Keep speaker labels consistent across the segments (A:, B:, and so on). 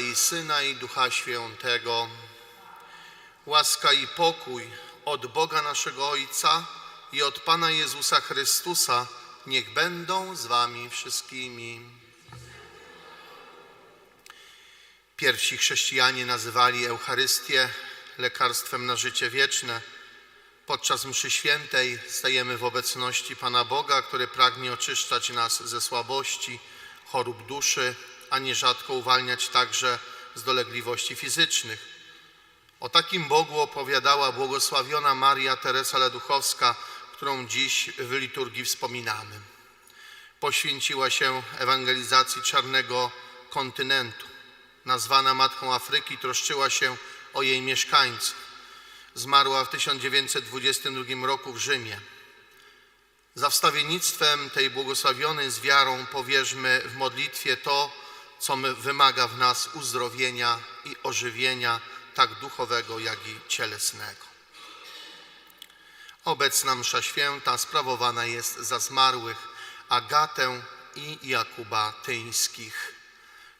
A: i Syna i Ducha Świętego, łaska i pokój od Boga naszego Ojca i od Pana Jezusa Chrystusa niech będą z Wami wszystkimi. Pierwsi chrześcijanie nazywali Eucharystię lekarstwem na życie wieczne. Podczas mszy świętej stajemy w obecności Pana Boga, który pragnie oczyszczać nas ze słabości, chorób duszy, a nierzadko uwalniać także z dolegliwości fizycznych. O takim Bogu opowiadała błogosławiona Maria Teresa Leduchowska, którą dziś w liturgii wspominamy. Poświęciła się ewangelizacji czarnego kontynentu. Nazwana Matką Afryki troszczyła się o jej mieszkańców. Zmarła w 1922 roku w Rzymie. Za wstawiennictwem tej błogosławionej z wiarą powierzmy w modlitwie to, co wymaga w nas uzdrowienia i ożywienia, tak duchowego, jak i cielesnego. Obecna msza święta sprawowana jest za zmarłych Agatę i Jakuba Tyńskich.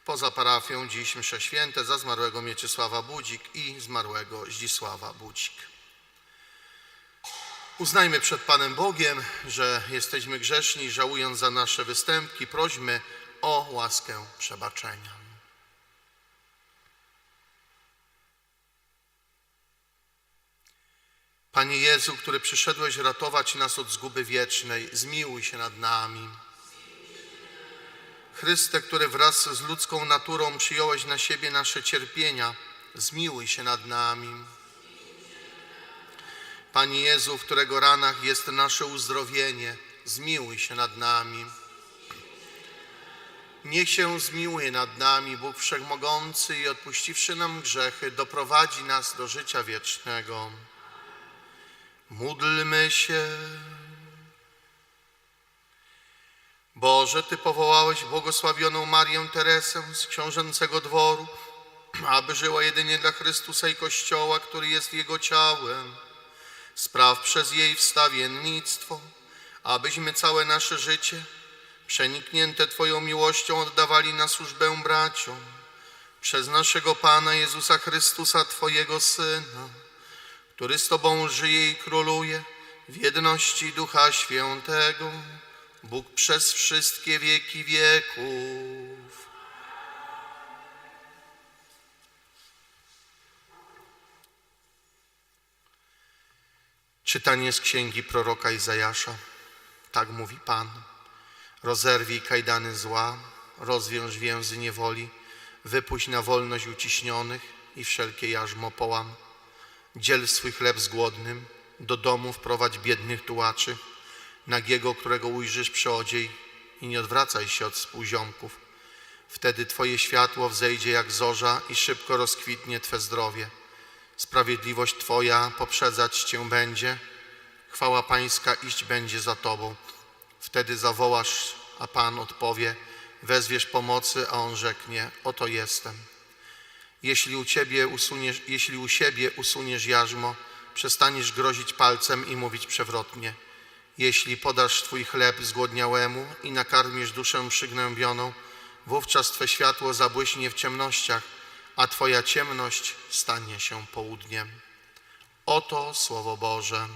A: Poza parafią dziś msze święte za zmarłego Mieczysława Budzik i zmarłego Zdzisława Budzik. Uznajmy przed Panem Bogiem, że jesteśmy grzeszni żałując za nasze występki, prośmy o łaskę przebaczenia. Panie Jezu, który przyszedłeś ratować nas od zguby wiecznej, zmiłuj się nad nami. Chryste, który wraz z ludzką naturą przyjąłeś na siebie nasze cierpienia, zmiłuj się nad nami. Panie Jezu, w którego ranach jest nasze uzdrowienie, zmiłuj się nad nami. Niech się zmiłuje nad nami Bóg Wszechmogący i odpuściwszy nam grzechy, doprowadzi nas do życia wiecznego. Módlmy się. Boże, Ty powołałeś błogosławioną Marię Teresę z książęcego dworu, aby żyła jedynie dla Chrystusa i Kościoła, który jest Jego ciałem. Spraw przez jej wstawiennictwo, abyśmy całe nasze życie, przeniknięte Twoją miłością, oddawali na służbę braciom. Przez naszego Pana Jezusa Chrystusa, Twojego Syna, który z Tobą żyje i króluje w jedności Ducha Świętego, Bóg przez wszystkie wieki wieków. Czytanie z księgi proroka Izajasza. Tak mówi Pan. Rozerwij kajdany zła, rozwiąż więzy niewoli, wypuść na wolność uciśnionych i wszelkie jarzmo połam. Dziel swój chleb z głodnym, do domu wprowadź biednych tułaczy, nagiego, którego ujrzysz przyodziej i nie odwracaj się od współziomków. Wtedy Twoje światło wzejdzie jak zorza i szybko rozkwitnie Twe zdrowie. Sprawiedliwość Twoja poprzedzać Cię będzie, chwała Pańska iść będzie za Tobą. Wtedy zawołasz, a Pan odpowie, wezwiesz pomocy, a On rzeknie, oto jestem. Jeśli u, ciebie usuniesz, jeśli u siebie usuniesz jarzmo, przestaniesz grozić palcem i mówić przewrotnie. Jeśli podasz Twój chleb zgłodniałemu i nakarmisz duszę przygnębioną, wówczas Twe światło zabłyśnie w ciemnościach, a Twoja ciemność stanie się południem. Oto Słowo Boże.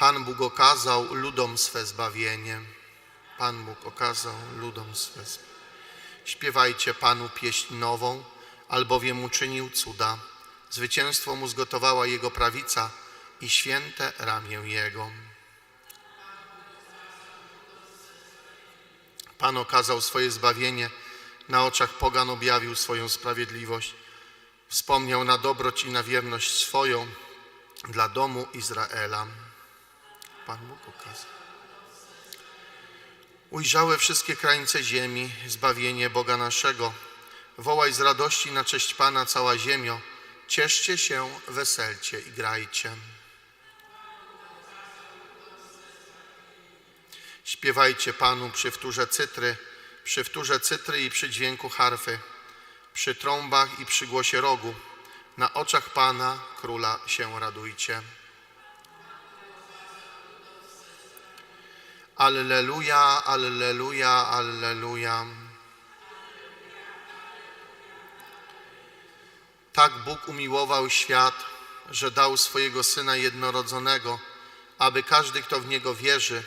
A: Pan Bóg okazał ludom swe zbawienie. Pan Bóg okazał ludom swe zbawienie. Śpiewajcie Panu pieśń nową, albowiem uczynił cuda. Zwycięstwo mu zgotowała Jego prawica i święte ramię Jego. Pan okazał swoje zbawienie na oczach pogan objawił swoją sprawiedliwość. Wspomniał na dobroć i na wierność swoją dla domu Izraela. Pan Bóg okazał. Ujrzałe wszystkie krańce ziemi, zbawienie Boga naszego. Wołaj z radości na cześć Pana cała ziemio. Cieszcie się, weselcie i grajcie. Śpiewajcie Panu przy wtórze cytry, przy wtórze cytry i przy dźwięku harfy, przy trąbach i przy głosie rogu. Na oczach Pana, Króla się radujcie. Alleluja, alleluja, alleluja. Tak Bóg umiłował świat, że dał swojego Syna jednorodzonego, aby każdy, kto w Niego wierzy,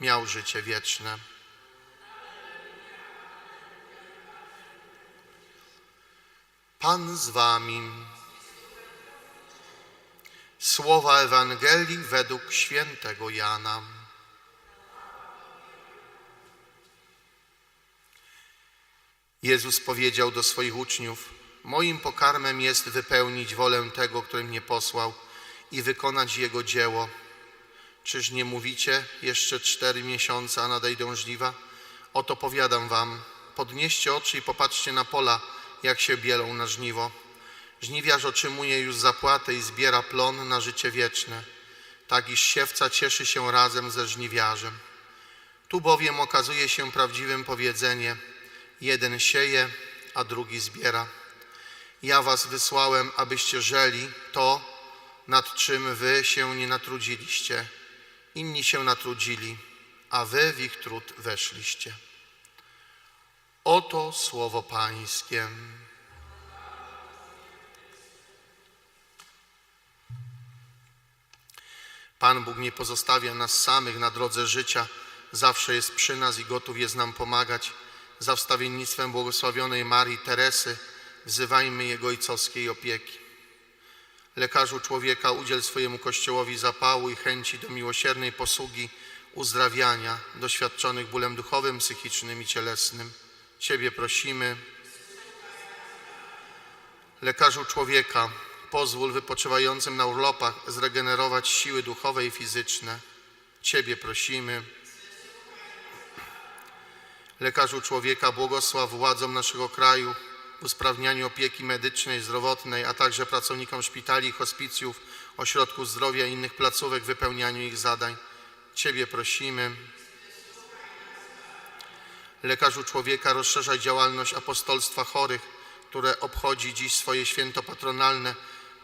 A: miał życie wieczne. Pan z Wami. Słowa Ewangelii według świętego Jana. Jezus powiedział do swoich uczniów: Moim pokarmem jest wypełnić wolę tego, który mnie posłał i wykonać jego dzieło. Czyż nie mówicie, jeszcze cztery miesiące, a nadejdą żniwa? Oto powiadam wam, podnieście oczy i popatrzcie na pola, jak się bielą na żniwo. Żniwiarz otrzymuje już zapłatę i zbiera plon na życie wieczne, tak iż siewca cieszy się razem ze żniwiarzem. Tu bowiem okazuje się prawdziwym powiedzenie, jeden sieje, a drugi zbiera. Ja was wysłałem, abyście żeli to, nad czym wy się nie natrudziliście. Inni się natrudzili, a wy w ich trud weszliście. Oto słowo Pańskie. Pan Bóg nie pozostawia nas samych na drodze życia, zawsze jest przy nas i gotów jest nam pomagać. Za wstawiennictwem błogosławionej Marii Teresy wzywajmy Jego ojcowskiej opieki. Lekarzu człowieka udziel swojemu Kościołowi zapału i chęci do miłosiernej posługi uzdrawiania doświadczonych bólem duchowym, psychicznym i cielesnym. Ciebie prosimy. Lekarzu człowieka, pozwól wypoczywającym na urlopach zregenerować siły duchowe i fizyczne. Ciebie prosimy. Lekarzu człowieka, błogosław władzom naszego kraju w usprawnianiu opieki medycznej, zdrowotnej, a także pracownikom szpitali, hospicjów, ośrodków zdrowia i innych placówek w wypełnianiu ich zadań. Ciebie prosimy. Lekarzu człowieka, rozszerzaj działalność apostolstwa chorych, które obchodzi dziś swoje święto patronalne,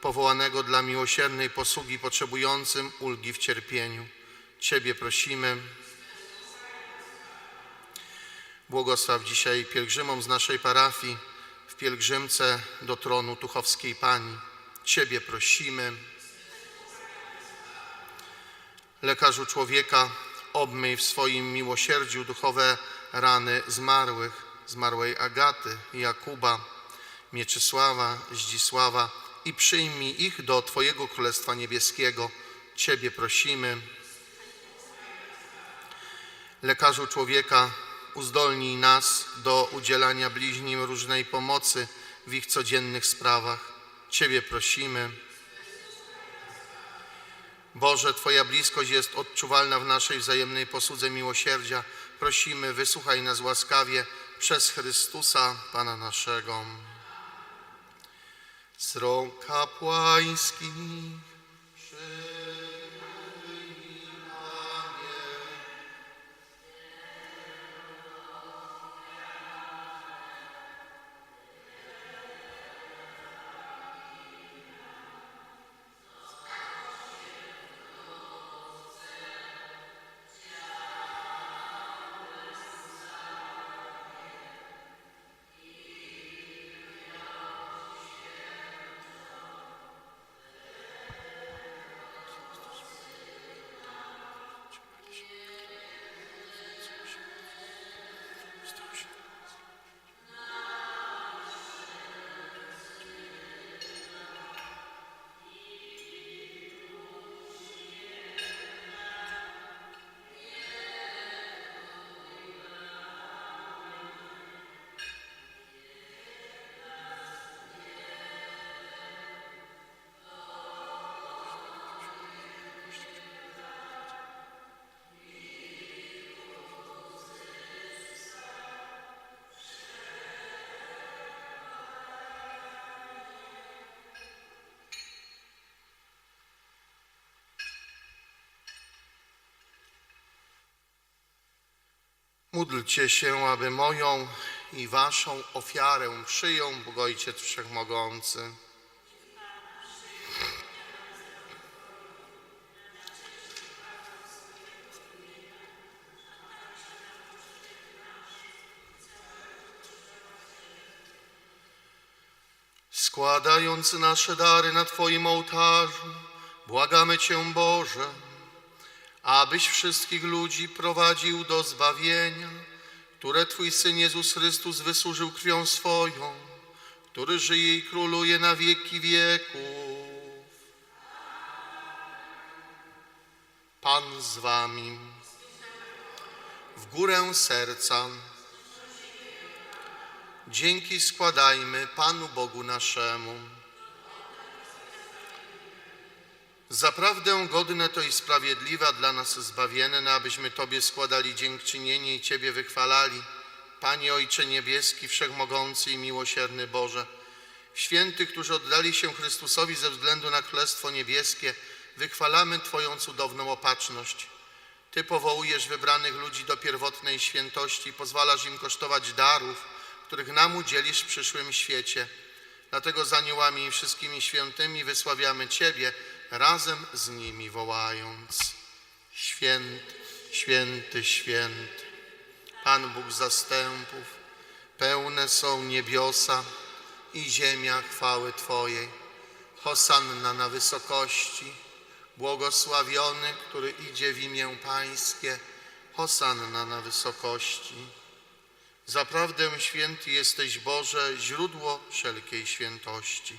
A: powołanego dla miłosiernej posługi potrzebującym ulgi w cierpieniu. Ciebie prosimy. Błogosław dzisiaj pielgrzymom z naszej parafii w pielgrzymce do tronu Tuchowskiej Pani. Ciebie prosimy. Lekarzu człowieka, obmyj w swoim miłosierdziu duchowe rany zmarłych, zmarłej Agaty, Jakuba, Mieczysława, Zdzisława i przyjmij ich do Twojego Królestwa Niebieskiego. Ciebie prosimy. Lekarzu człowieka, uzdolnij nas do udzielania bliźnim różnej pomocy w ich codziennych sprawach. Ciebie prosimy. Boże, Twoja bliskość jest odczuwalna w naszej wzajemnej posłudze miłosierdzia. Prosimy, wysłuchaj nas łaskawie przez Chrystusa, Pana naszego. Z rąk kapłańskich Módlcie się, aby moją i waszą ofiarę przyjął Bóg Ojciec Wszechmogący. Składając nasze dary na Twoim ołtarzu, błagamy Cię, Boże, abyś wszystkich ludzi prowadził do zbawienia, które Twój Syn Jezus Chrystus wysłużył krwią swoją, który żyje i króluje na wieki wieków. Pan z Wami. W górę serca. Dzięki składajmy Panu Bogu naszemu. Zaprawdę godne to i sprawiedliwe, a dla nas zbawienne, abyśmy Tobie składali dziękczynienie i Ciebie wychwalali. Panie Ojcze Niebieski, Wszechmogący i Miłosierny Boże, świętych, którzy oddali się Chrystusowi ze względu na Królestwo Niebieskie, wychwalamy Twoją cudowną opatrzność. Ty powołujesz wybranych ludzi do pierwotnej świętości pozwalasz im kosztować darów, których nam udzielisz w przyszłym świecie. Dlatego z aniołami i wszystkimi świętymi wysławiamy Ciebie, razem z nimi wołając. Święty, święty, święty, Pan Bóg zastępów, pełne są niebiosa i ziemia chwały Twojej. Hosanna na wysokości, błogosławiony, który idzie w imię Pańskie. Hosanna na wysokości. Zaprawdę święty jesteś Boże, źródło wszelkiej świętości.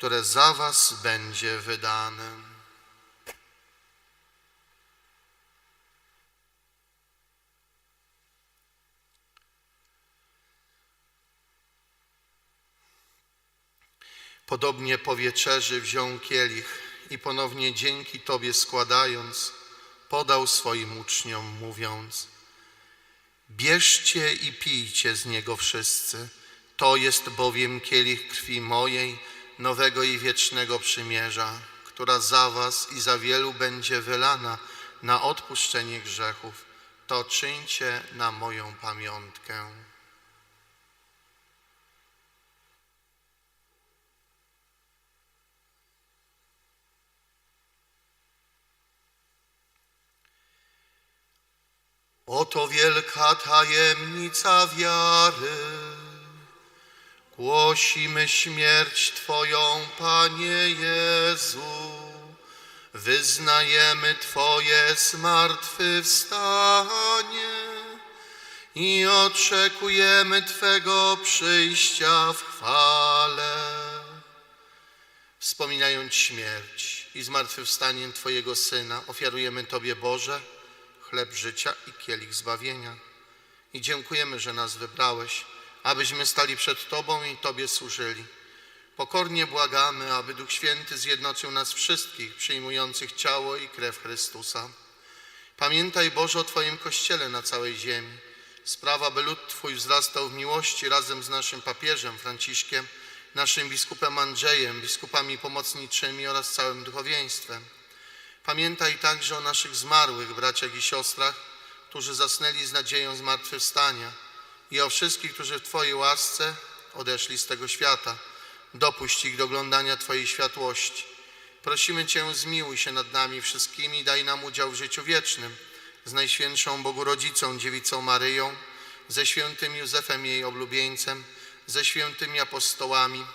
A: które za was będzie wydane. Podobnie po wieczerzy wziął kielich i ponownie dzięki Tobie składając, podał swoim uczniom, mówiąc: Bierzcie i pijcie z niego wszyscy. To jest bowiem kielich krwi mojej, nowego i wiecznego przymierza, która za was i za wielu będzie wylana na odpuszczenie grzechów. To czyńcie na moją pamiątkę. Oto wielka tajemnica wiary. Głosimy śmierć Twoją, Panie Jezu. Wyznajemy Twoje zmartwychwstanie i oczekujemy Twego przyjścia w chwale. Wspominając śmierć i zmartwychwstanie Twojego Syna, ofiarujemy Tobie, Boże, chleb życia i kielich zbawienia. I dziękujemy, że nas wybrałeś, abyśmy stali przed Tobą i Tobie służyli. Pokornie błagamy, aby Duch Święty zjednoczył nas wszystkich, przyjmujących ciało i krew Chrystusa. Pamiętaj, Boże, o Twoim Kościele na całej ziemi. Sprawa, by lud Twój wzrastał w miłości razem z naszym papieżem Franciszkiem, naszym biskupem Andrzejem, biskupami pomocniczymi oraz całym duchowieństwem. Pamiętaj także o naszych zmarłych braciach i siostrach, którzy zasnęli z nadzieją zmartwychwstania i o wszystkich, którzy w Twojej łasce odeszli z tego świata. Dopuść ich do oglądania Twojej światłości. Prosimy Cię, zmiłuj się nad nami wszystkimi daj nam udział w życiu wiecznym z Najświętszą Bogu Rodzicą, Dziewicą Maryją, ze świętym Józefem jej oblubieńcem, ze świętymi apostołami,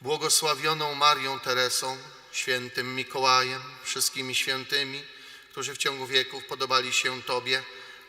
A: błogosławioną Marią Teresą, świętym Mikołajem, wszystkimi świętymi, którzy w ciągu wieków podobali się Tobie,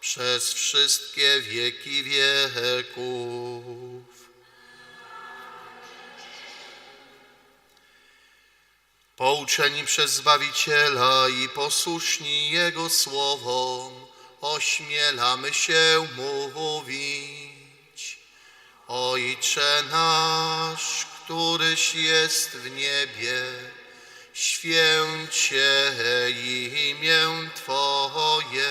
A: przez wszystkie wieki wieków. Pouczeni przez Zbawiciela i posłuszni Jego słowom, ośmielamy się mówić. Ojcze nasz, któryś jest w niebie, święć się imię Twoje,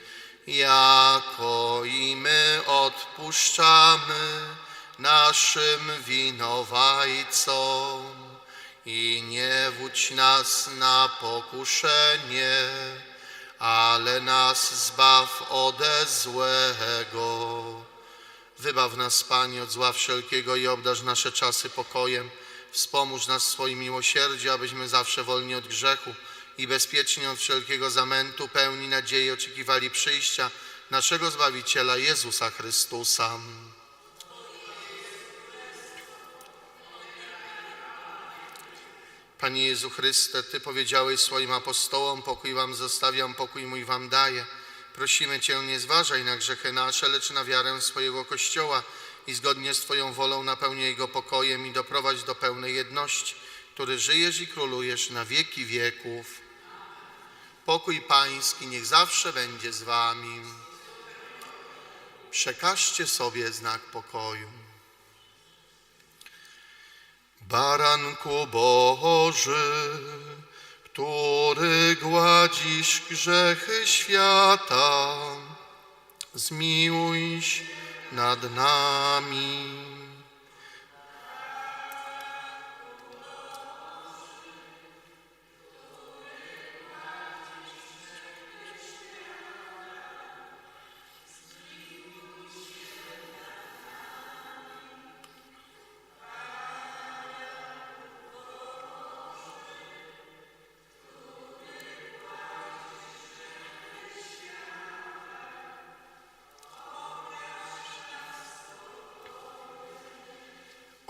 A: jako i my odpuszczamy naszym winowajcom. I nie wódź nas na pokuszenie, ale nas zbaw ode złego. Wybaw nas, Panie, od zła wszelkiego i obdarz nasze czasy pokojem. Wspomóż nas swoim miłosierdziu, abyśmy zawsze wolni od grzechu i bezpiecznie od wszelkiego zamętu, pełni nadziei oczekiwali przyjścia naszego Zbawiciela Jezusa Chrystusa. Panie Jezu Chryste, Ty powiedziałeś swoim apostołom, pokój wam zostawiam, pokój mój wam daję. Prosimy Cię, nie zważaj na grzechy nasze, lecz na wiarę swojego Kościoła i zgodnie z Twoją wolą napełnij Jego pokojem i doprowadź do pełnej jedności, który żyjesz i królujesz na wieki wieków. Pokój Pański niech zawsze będzie z Wami. Przekażcie sobie znak pokoju. Baranku Boży, który gładzisz grzechy świata, zmiłuj się nad nami.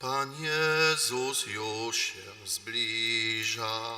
A: Pan Jezus już się zbliża.